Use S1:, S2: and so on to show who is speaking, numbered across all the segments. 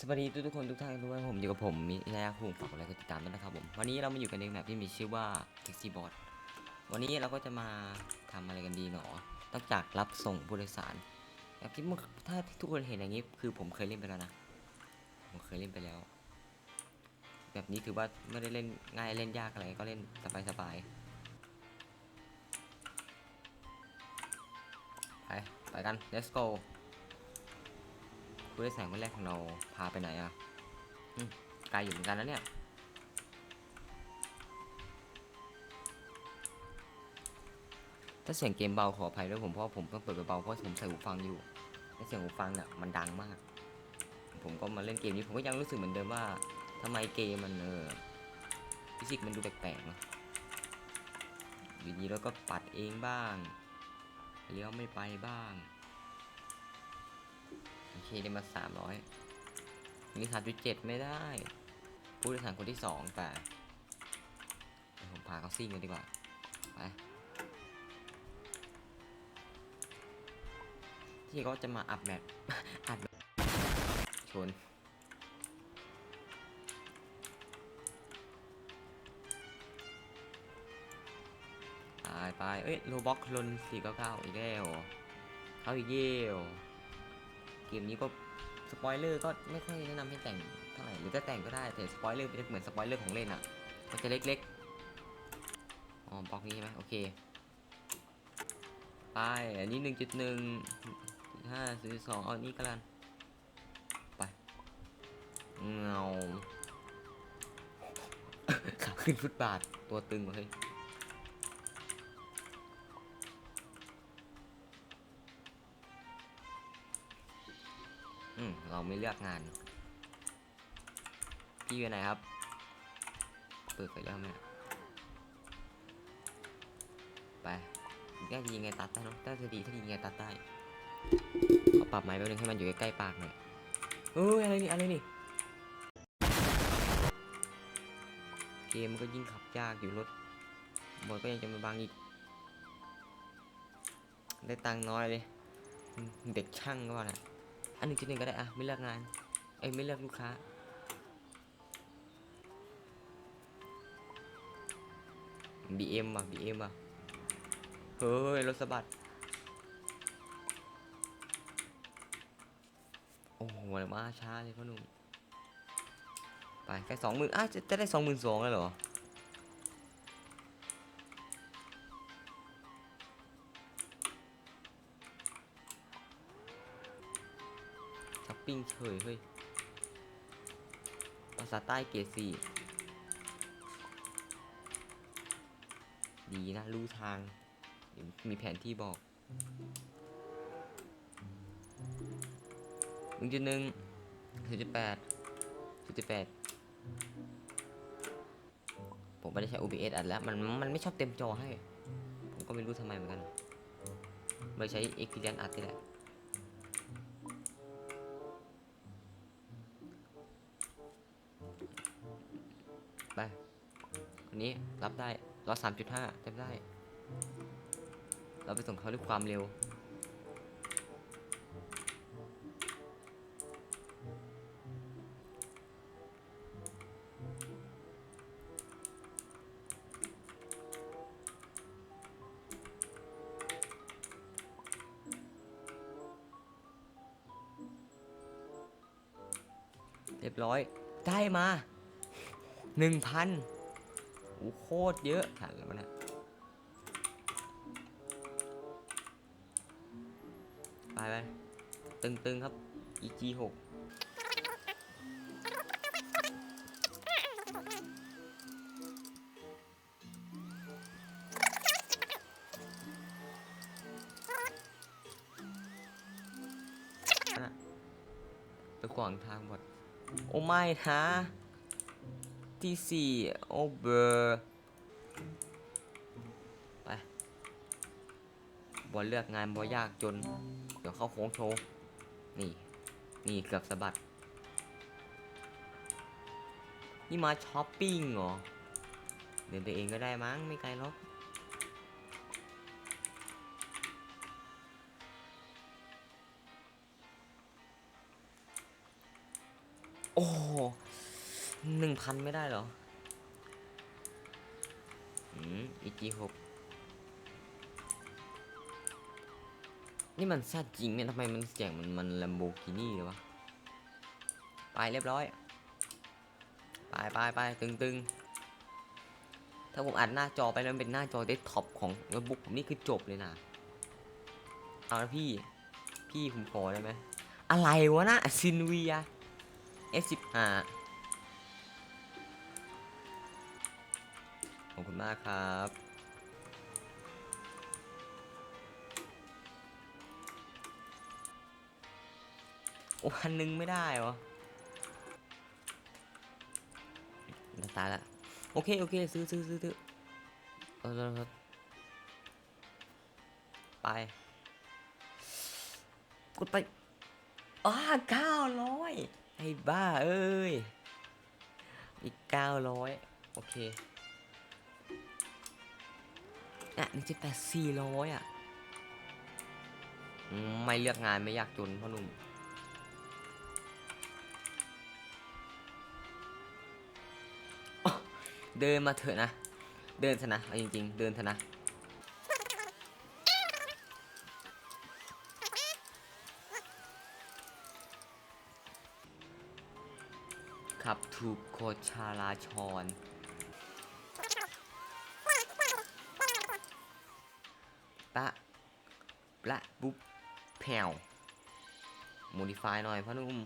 S1: สวัสดีทุกทุกๆคนทุกท่านด้วยผมอยู่กับผมมิยาคุงฝากกดไลค์กดติดตามด้วยนะครับผมวันนี้เรามาอยู่กันในแบบที่มีชื่อว่า Taxi Bot วันนี้เราก็จะมาทำอะไรกันดีหนอนอกจากรับส่งผู้โดยสารแบบที่เมื่อถ้าทุกคนเห็นอย่างนี้คือผมเคยเล่นไปแล้วนะผมเคยเล่นไปแล้ว แบบนี้ถือว่าไม่ได้เล่นง่ายเล่นยากอะไรก็เล่นสบายๆไปไปกัน let's go ผู้โดยสารคนแรกของเราพาไปไหนอะไกลอยู่เหมือนกันนะเนี่ย ถ้าเสียงเกมเบาขออภัยด้วยผมเพราะผมต้องเปิดเบาเพราะผมใส่หูฟังอยู่และเสียงหูฟังเนี่ยมันดังมาก ผมก็มาเล่นเกมนี้ผมก็ยังรู้สึกเหมือนเดิมว่าทำไมเกมมันเออฟิสิกส์มันดูแปลกๆเนาะอยู่ดีแล้วก็ปัดเองบ้างเลี้ยวไม่ไปบ้าง เคได้มาสามร้อยนี่สามจุดเจ็ดไม่ได้ ผู้โดยสารคนที่สองแต่ผมพาเขาซิ่งกันดีกว่า ไป ที่เขาจะมาอัพแมปอัดแมปชนไปไปเอ้ยโลบ็อกลนสี่เก้าเก้าอีกแล้วเหรอเขาอีกเยี่ยว เกมนี้ก็สปอยเลอร์ก็ไม่ค่อยแนะนำให้แต่งเท่าไหร่หรือจะแต่งก็ได้แต่สปอยเลอร์เป็นเหมือนสปอยเลอร์ของเล่นอะมันจะเล็กๆอ๋อบล็อกนี้ใช่ไหมโอเคไปอันนี้หนึ่งจุดหนึ่งห้าสี่สองเอาอันนี้ก็แล้วกันไปเงาขาขึ้นฟุตบาทตัวตึงเฮ้ย อืมเราไม่เลือกงาน พี่อยู่ไหนครับ เปิดไฟแล้วไหมไปน่าจะยิงไงตัดได้เนอะถ้าจะดีถ้ายิงไงตัดได้ขอปรับไม้แป๊บนึงให้มันอยู่ใกล้ๆปากหน่อยเอ้ยอะไรนี่อะไรนี่ เกมมันก็ยิ่งขับยากอยู่รถบอยก็ยังจะมาบังอีก ได้ตังค์น้อยเลย เด็กช่างก็ว่าน่ะ อันหนึ่งจุดหนึ่งก็ได้อะไม่เลือกงานเอ้ยไม่เลือกลูกค้า BM ว่ะ BM ว่ะเฮ้ยรถสะบัดโอ้โหมาช้าเลยพ่อหนุ่มไปแค่สองหมื่นอ้าจะจะได้สองหมื่นสองเลยเหรอ ปิ้งเฉยเฮ้ย ภาษาใต้เกรดสี่ดีนะรู้ทาง มีแผนที่บอก หนึ่งจุดหนึ่งศูนย์จุดแปดศูนย์จุดแปดผมไม่ได้ใช้ OBS อัดแล้ว มันมันไม่ชอบเต็มจอให้ ผมก็ไม่รู้ทำไมเหมือนกัน ไม่ใช้ Xperia อัดนี่แหละ คนนี้รับได้ร้อยสามจุดห้าเต็มได้ เราไปส่งเขาด้วยความเร็ว เรียบร้อย ได้มาหนึ่งพัน โอ้โคตรเยอะหันแล้วมันนะไปไปตึงๆครับ EG 6นะไปขวางทางหมด โอ้ไม่นะ ที่สี่โอเบอร์ไปบอลเลือกงานบอยากจน เดี๋ยวเข้าโค้งโชว์ นี่ นี่เกือบสะบัด นี่มาช้อปปิ้งเหรอ เดินไปเองก็ได้มั้ง ไม่ไกลหรอกโอ้ หนึ่งพันไม่ได้เหรอ อืม EG หกนี่มันแซดจริงเนี่ยทำไมมันเสียงมันมันลัมโบกินี่เลยวะ ไปเรียบร้อย ไปไปไปตึงตึงถ้าผมอัดหน้าจอไปแล้วเป็นหน้าจอเดสก์ท็อปของโน้ตบุ๊กผมนี่คือจบเลยนะ เอาละพี่ พี่ผมขอได้ไหม อะไรวะนะซินเวีย F15 ขอบคุณมากครับ โอ้พันหนึ่งไม่ได้เหรอตายละ โอเค โอเค ซื้อซื้อซื้อซื้อเออเออเออไป กดไปอ้าเก้าร้อยไอ้บ้า เอ้ย อีกเก้าร้อยโอเค อะนี่จะแปดสี่ร้อยอะไม่เลือกงานไม่อยากจนพ่อหนุ่มเดินมาเถอะนะ เดินเถอะนะเอาจริงๆ เดินเถอะนะ ขับถูกโคชาลาชร ปะปะบุ๊บแผ่วโมดิฟายหน่อยพ่อหนุ่ม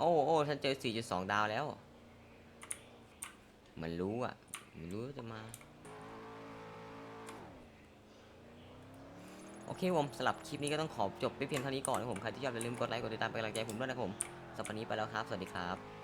S1: โอ้โอ้ฉันเจอ 4.2 ดาวแล้ว มันรู้อะ มันรู้จะมา โอเคผมสลับคลิปนี้ก็ต้องขอจบไปเพียงเท่านี้ก่อนนะครับผม ใครที่ชอบอย่าลืมกดไลค์ กดติดตามเป็นกำลังใจผมด้วยนะครับผมสำหรับวันนี้ไปแล้วครับ สวัสดีครับ